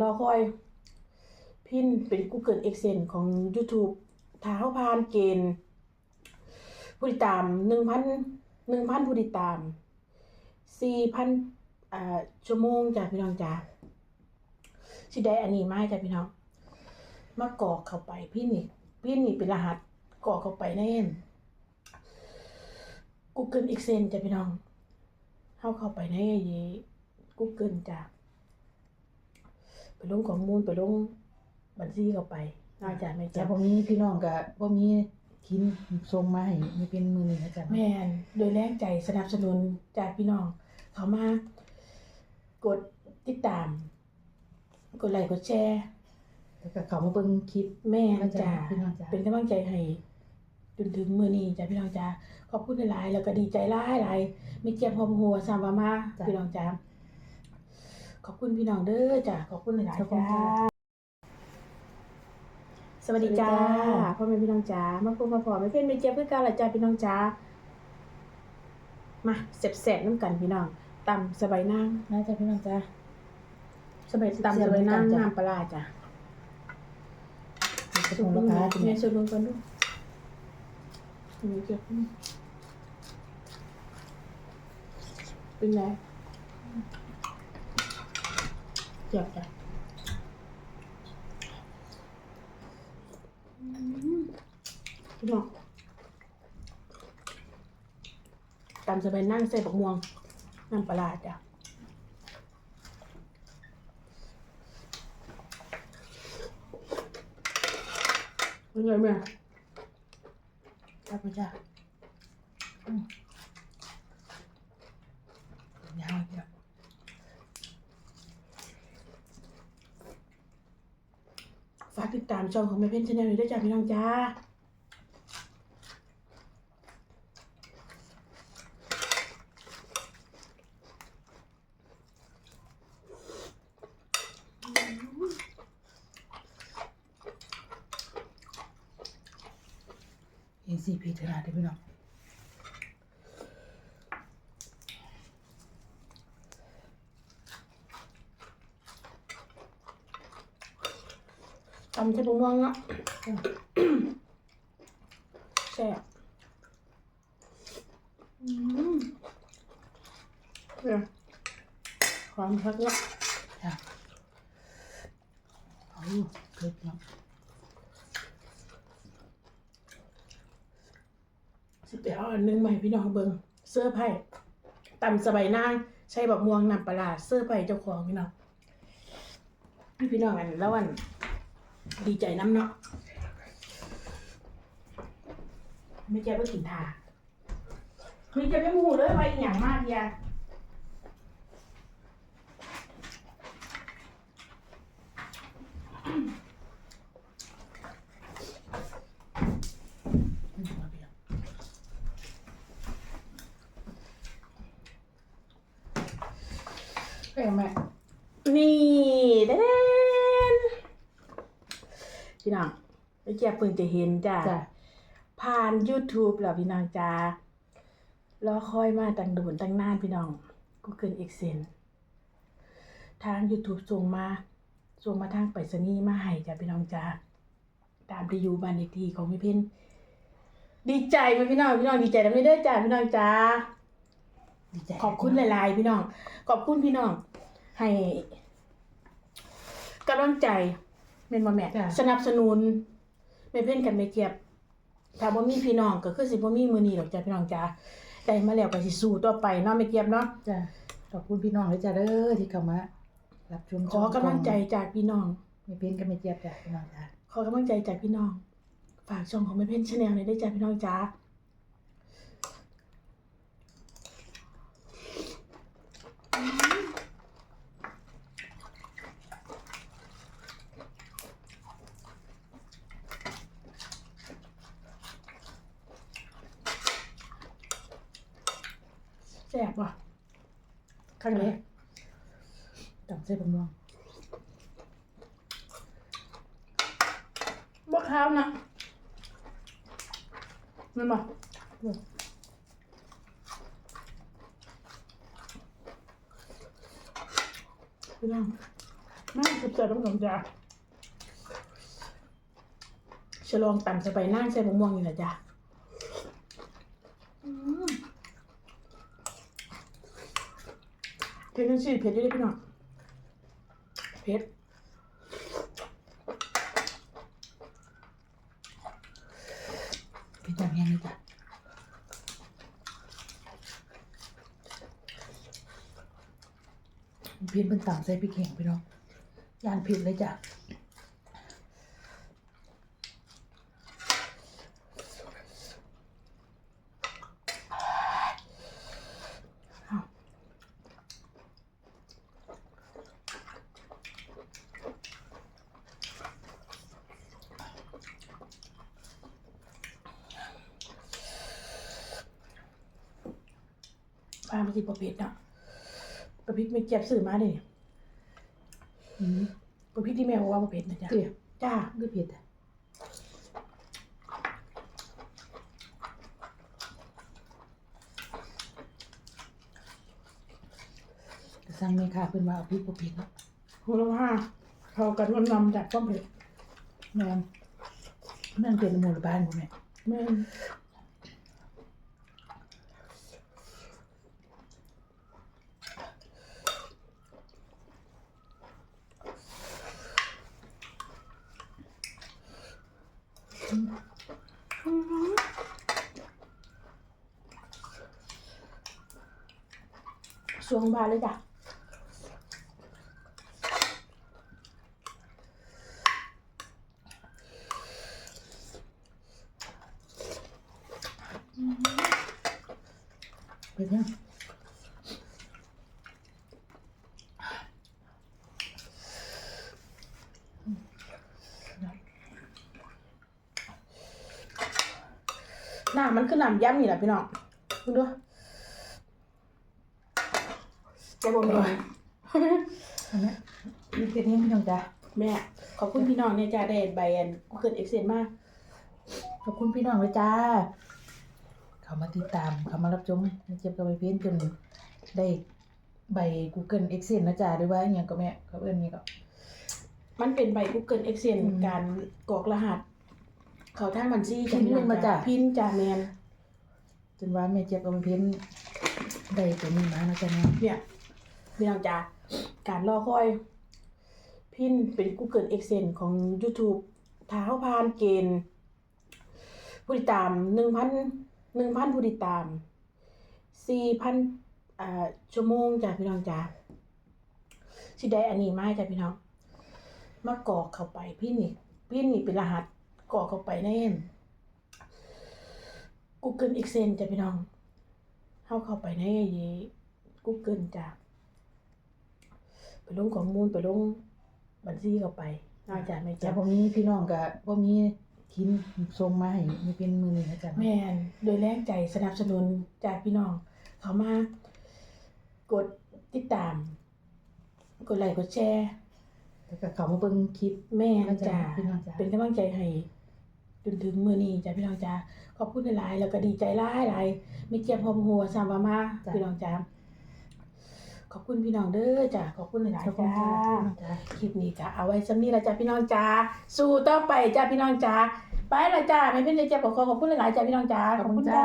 รอคอย พินเป็น Google Excel ของ YouTube ถ้าเฮาผ่านเกณฑ์ ผู้ติดตาม1,000 1,000ผู้ติดตาม4,000อ่าชั่วโมงจ้ะพี่น้องจ้าสิได้อันนี้มาจ้ะพี่น้องมากรอกเข้าไปพี่นี่พี่นี่เป็นรหัสกรอกเข้าไปใน Google Excel จ้ะพี่น้องเข้าเข้าไปใน Google จ้ะ ลงข้อมูลไปลงบัญชีเข้าไปน่าจะไม่แต่จ้ะพวกนี้พี่น้องก็พวกนี้คินส่งมาให้มีเป็นมือนี่นะจ๊ะแม่นโดยแรงใจสนับสนุนจากพี่น้อง เขามากดติดตาม กดไลค์กดแชร์ แล้วก็เขามาเบิ่งคลิป แม่นะนจ๊ะจ้าพี่น้องจ๊ะ เป็นกำลังใจให้จนถึงมื้อนี้จ้ะพี่น้องจ้าขอบคุณหลายๆแล้วก็ดีใจหลายหลายมีเจียมหอมหัวสามวามาพี่น้องจ้า ขอบคุณพี่น้องเด้อจ้าขอบคุณหลายๆจ้าสวัสดีจ้าพ่อแม่พี่น้องจ้ามาพบมาพอไม่เพ่นไม่เจี๊ยบเพื่อการละจ้าพี่น้องจ้ามาเสร็จๆน้ำกันพี่น้องตำสบายนางนะจ๊ะพี่น้องจ้ะสบายตำสบายนางน้ำปลาร้าจ้ากระทงลูกค้าเป็นแม่ช่วยลงก่อนดูนี่เก็บเป็นไง เจ็บจ้ะอืมพี่น้องตามสบายนั่งใส่บักม่วงน้ำปลาจ้ะเป็นไงแม่ครับพี่จ้ะอืมยาวเดียว ฝาก ติดตามช่องของแม่เพ่นชาแนลด้วยจ้าพี่น้องจ้าเอ็นซีพีเท่าได้พี่น้อง ตำใส่บักม่วงเนาะแซ่บอืมเนี่ยความพักเนาะจ้ะเอาเกิดเนาะสิไปเอาอันหนึงมาให้พี่น้องเบิ่งเสื้อไผ่ตำสบายนางใช้บักม่วงนำปลาร้าเสื้อไผ่เจ้าของพี่น้องให้พี่น้องอันแล้วอัน ดีใจน้ำเนาะไม่เจ็บก็กินทาไม่เจ็บไม่หูเลยไปอหย่างมากเดียไม่ถูกพี่น้อง แม่แม่นี่เด้น พี่น้องไม่เจ็บเพิ่งจะเห็นจ้ะจ้ะผ่าน YouTube แล้วพี่น้องจ้ารอคอยมาตั้งโดนตั้งนานพี่น้อง Google Excel ทาง YouTube ส่งมาส่งมาทางไปรษณีย์มาให้จ้ะพี่น้องจ้าตามที่อยู่บ้านเลขที่ของพี่เพ่นดีใจไหมพี่น้องพี่น้องดีใจนะไม่ได้อจ้าพี่น้องจ้าดีใจขอบคุณหลายๆ พี่น้อง ขอบคุณพี่น้อง ให้กำลังใจ เม่นบ่แม่ จ้ะ สนับสนุนไม่เพ่นกันไม่เจ็บถ้าบ่มีพี่น้องก็คือสิบ่มีมื้อนี้หรอกจ้ะพี่น้องจ้าได้มาแล้วก็สิสู้ต่อไปเนาะไม่เจ็บเนาะจ้ะขอบคุณพี่น้องเลยจ้ะเด้อที่เข้ามารับชมขอกำลังใจจากพี่น้อง ไม่เป็นกันไม่เจ็บจ้ะพี่น้องจ้ะขอกำลังใจจากพี่น้อง ฝากช่องของแม่เพ่นชาแนลเลยได้จ้ะพี่น้องจ้า แซ่บว่ะข้างนี้ตับเส้นบะม่วงบ่ข้าวนะแมันบ่พี่น้องมากสุดจะต้องสองจ้าฉลองต่ำสไปนั่งใส่มะม่วงอยู่นะจ้ะ เผ็ดจังสิเผ็ดอยู่เด้พี่น้องเผ็ดเป็นจังยังนี่จ้ะเพี้ยนเป็นต่างใส่พริกแข็งพี่น้องย่านผิดเลยจ้ะ ปลาไม่ใช่ปลาเผ็ดเนาะปลาพริกไม่เจ็บสื่อมาดิอืมปลาพริกที่แม่บอกว่าปลาเผ็ดนะจ๊ะเตี้ยจ้าก็เผ็ดอะแต่สั่งแม่ค้าเพิ่นว่าเอาพริกบ่เผ็ดเนาะหัวละห้าเข้ากันมันนำจากความเผ็ดแม่นนั่นเป็นหมู่บ้านบ่แม่แม่ นสวงบานเลยจ้ะเป็นยังหน้ามันคือน้ำย้ำนี่แหละพี่น้องคุณดู จะบอกแม่อันนี้มีเป็นยังพี่น้องจ้ะแม่ขอบคุณพี่น้องเนี่ยจ้าได้ใบอันกูเกิดเอ็กเซนมากขอบคุณพี่น้องเลยจ้า เขามาติดตาม เขามารับชมเจ็บกับไปเพี้ยนจนได้ใบ Google Excel นะจ๊ะหรือว่าอหย่างก็แม่เขาเอิ้นนี่ก็ มันเป็นใบ Google Excel อืมการกรอกรหัส เขาทางบัญชีพิมพ์เงินมาจ้ะพินจ้าแมนจนว่าแม่เจ็บกับไปเพี้ยนได้ตัวนี้มานะจ๊ะเนาะเนี่ย พี่น้องจ้าการรอคอย พินเป็น Google Excel ของ YouTube ถ้าเขาผ่านเกณฑ์ผู้ติดตามหนึ่งพันหนึ่งพันผู้ติดตามสี่พันอ่าชั่วโมงจ้ะพี่น้องจ้าสิได้อันนี้มาให้จ้ะพี่น้องมากรอกเข้าไปพี่นี่พี่นี่เป็นรหัสกรอกเข้าไปใน Google Excel จ้ะพี่น้องเข้าเข้าไปใน Google จ้ะ ไปลงข้อมูลไปลงบัญชีเข้าไปนอกจากไม่แต่จ้ะพอมีพี่น้องก็บ่มีกินส่งมาให้มีเป็นมือนี่นะจ๊ะเนาะแม่นโดยแรงใจสนับสนุนจากพี่น้อง เขามากดติดตาม กดไลค์กดแชร์ แล้วก็เขามาเบิ่งคลิป แม่นจ้ะจ้าพี่น้องจ้ะเป็นกำลังใจให้จนถึงมื้อนี้จ้าพี่น้องจ้าขอบคุณหลายๆแล้วก็ดีใจหลายหลายๆไม่เจียมพอมหัวสามว่ามาพี่น้องจ้า ขอบคุณพี่น้องเด้อจ้าขอบคุณหลายขอบๆคุณจ้าจ้ะพี่น้องจ้ะคลิปนี้จ้าเอาไว้สำนี้ละจ้าพี่น้องจ้าสู้ต่อไปจ้าพี่น้องจ้าไปละจ้าไม่เป็นไรจ้าขอขอบคุณหลายๆจ้าพี่น้องจ้าขอบคุณจ้า